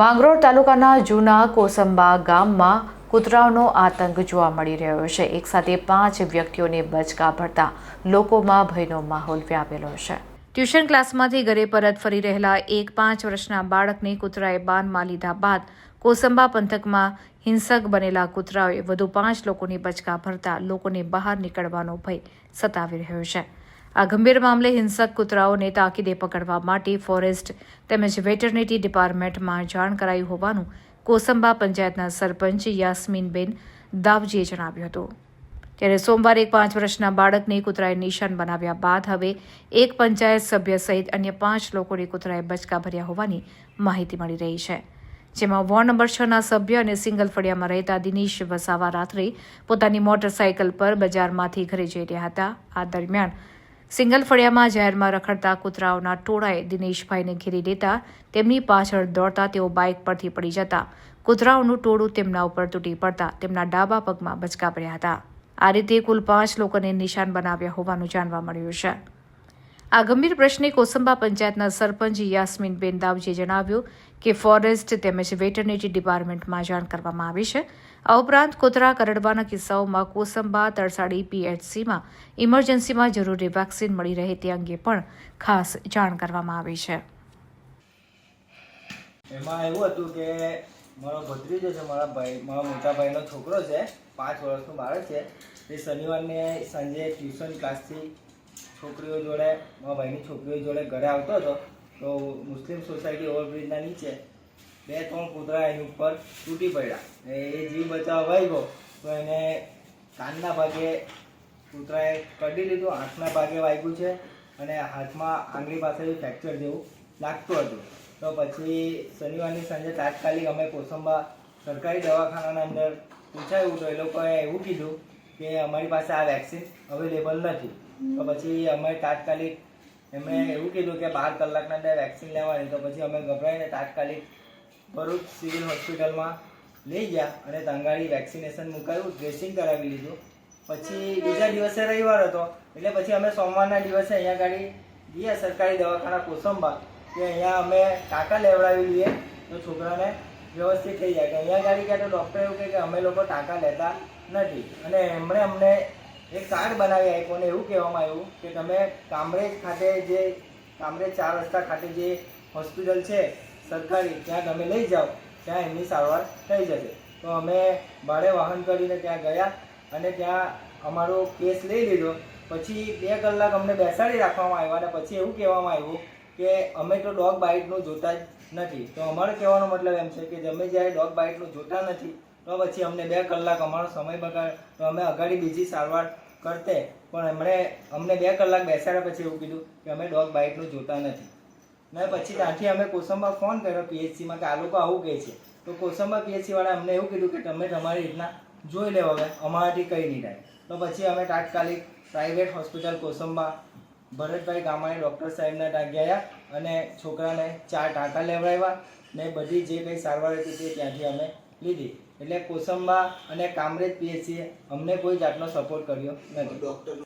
માંગરોળ તાલુકાના જૂના કોસંબા ગામમાં કૂતરાઓનો આતંક જોવા મળી રહ્યો છે. એકસાથે પાંચ વ્યક્તિઓને બચકા ભરતા લોકોમાં ભયનો માહોલ વ્યાપેલો છે. ટ્યુશન ક્લાસમાંથી ઘરે પરત ફરી રહેલા એક પાંચ વર્ષના બાળકને કૂતરાએ બાનમાં લીધા બાદ કોસંબા પંથકમાં હિંસક બનેલા કૂતરાઓએ વધુ પાંચ લોકોની બચકા ભરતા લોકોને બહાર નીકળવાનો ભય સતાવી રહ્યો છે. આ ગંભીર મામલે હિંસક કૂતરાઓને તાકીદે પકડવા માટે ફોરેસ્ટ તેમજ વેટરનિટી ડિપાર્ટમેન્ટમાં જાણ કરાયું હોવાનું કોસંબા પંચાયતના સરપંચ યાસ્મીનબેન દાવજીએ જણાવ્યું હતું. ત્યારે સોમવારે એક પાંચ વર્ષના બાળકને કૂતરાએ નિશાન બનાવ્યા બાદ હવે એક પંચાયત સભ્ય સહિત અન્ય પાંચ લોકોને કૂતરાએ બચકા ભર્યા હોવાની માહિતી મળી રહી છે. જેમાં વોર્ડ નંબર છના સભ્ય અને સિંગલ ફળિયામાં રહેતા દિનેશ વસાવા રાત્રે પોતાની મોટરસાયકલ પર બજારમાંથી ઘરે જઈ રહ્યા હતા. આ દરમિયાન સિંગલ ફળિયામાં જાહેરમાં રખડતા કૂતરાઓના ટોળાએ દિનેશભાઈને ઘેરી લેતા તેમની પાછળ દોડતા તેઓ બાઇક પરથી પડી જતા. કૂતરાઓનું ટોળું તેમના ઉપર તૂટી પડતા તેમના ડાબા પગમાં બચકા પડ્યા હતા. આ રીતે કુલ પાંચ લોકોને નિશાન બનાવ્યા હોવાનું જાણવા મળ્યું છે. આ ગંભીર પ્રશ્ને કોસંબા પંચાયતના સરપંચ યાસ્મીનબેન દાવજીએ જણાવ્યું કે ફોરેસ્ટ તેમજ વેટરનરી ડિપાર્ટમેન્ટમાં જાણ કરવામાં આવી છે. આ ઉપરાંત કોતરા, કરડવાના કિસ્સાઓમાં કોસંબા, તરસાડી, પીએચસીમાં ઇમરજન્સીમાં જરૂરી વેક્સિન મળી રહે તે અંગે પણ ખાસ જાણ કરવામાં આવી છે. એમાં એવું હતું કે મારો ભત્રીજો છે, મારા ભાઈ, મારા મોટા ભાઈનો છોકરો છે, પાંચ વર્ષનો બાળક છે. તે શનિવારને સાંજે ટ્યુશન ક્લાસથી છોકરીઓ જોડે, મારા ભાઈની છોકરીઓ જોડે ઘરે આવતો હતો, તો મુસ્લિમ સોસાયટી ઓવરબ્રિજના નીચે બે ત્રણ કૂતરા એની ઉપર તૂટી પડ્યા. એ જીવ બચાવવા ભાગ્યો, તો એને કાનના ભાગે કૂતરાએ કઢી લીધું આંખના ભાગે વાગ્યું છે, અને હાથમાં આંગળી પાસે ફ્રેક્ચર જેવું લાગતું હતું. તો પછી શનિવારની સાંજે તાત્કાલિક અમે કોસંબા સરકારી દવાખાનાના અંદર પૂછાયું, તો એ લોકોએ એવું કીધું કે અમારી પાસે આ વેક્સિન અવેલેબલ નથી. તો પછી અમે તાત્કાલિક એમણે એવું કીધું કે બાર કલાકના અંદર વેક્સિન લેવાની, તો પછી અમે ગભરાઈને તાત્કાલિક ભરૂચ સિવિલ હોસ્પિટલમાં લઈ ગયા અને તંગાળી વેક્સિનેશન મુકાયું ડ્રેસિંગ કરાવી લીધું. પછી બીજા દિવસે રવિવાર હતો, એટલે પછી અમે સોમવારના દિવસે અહીંયા ગાડી ગયા સરકારી દવાખાના કોસંબા, કે અહીંયા અમે ટાંકા લેવડાવી લઈએ, તો છોકરાને વ્યવસ્થિત થઈ જાય. કે અહીંયા ગાડી ક્યાં તો ડૉક્ટર એવું કહે કે અમે લોકો ટાંકા લેતા નથી. અને એમણે અમને એક કાર્ડ બનાવી આપ્યો અને એવું કહેવામાં આવ્યું કે તમે કામરેજ ખાતે જે, કામરેજ ચાર રસ્તા ખાતે જે હોસ્પિટલ છે, સરકારી, ત્યાં તમે લઈ જાઓ, ત્યાં એમની સારવાર થઈ જશે. તો અમે ભાડે વાહન કરીને ત્યાં ગયા અને ત્યાં અમારો કેસ લઈ લીધો. પછી બે કલાક અમને બેસાડી રાખવામાં આવ્યા અને પછી એવું કહેવામાં આવ્યું કે અમે તો ડોગ બાઇટનું જોતા જ નથી. તો અમારો કહેવાનો મતલબ એમ છે કે તમે જ્યારે ડોગ બાઇટનું જોતા નથી, તો પછી અમને બે કલાક અમારો સમય બગાડ. તો અમે અગાડી બીજી સારવાર કરતે. પણ એમણે, અમને બે કલાક બેસાડ્યા પછી એવું કીધું કે અમે ડોગ બાઇટનું જોતા નથી. ને પછી ત્યાંથી અમે કોસંબા ફોન કર્યો પીએચસીમાં કે આ લોકો આવું કહે છે. તો કોસંબા પીએચસીવાળા અમને એવું કીધું કે તમે તમારી રીતના જોઈ લેવા, હવે અમારાથી કંઈ નહીં થાય. તો પછી અમે તાત્કાલિક private hospital Kosamba, Bharatbhai Gamani, doctor સાહેબના ત્યાં ગયા અને છોકરાને ચાર ટાંકા લેવડાવ્યા ને બધી જે કંઈ સારવાર હતી તે ત્યાંથી અમે લીધી. એટલે કોસંબા અને કામરેજ પીએચસીએ અમને કોઈ જાતનો સપોર્ટ કર્યો નથી.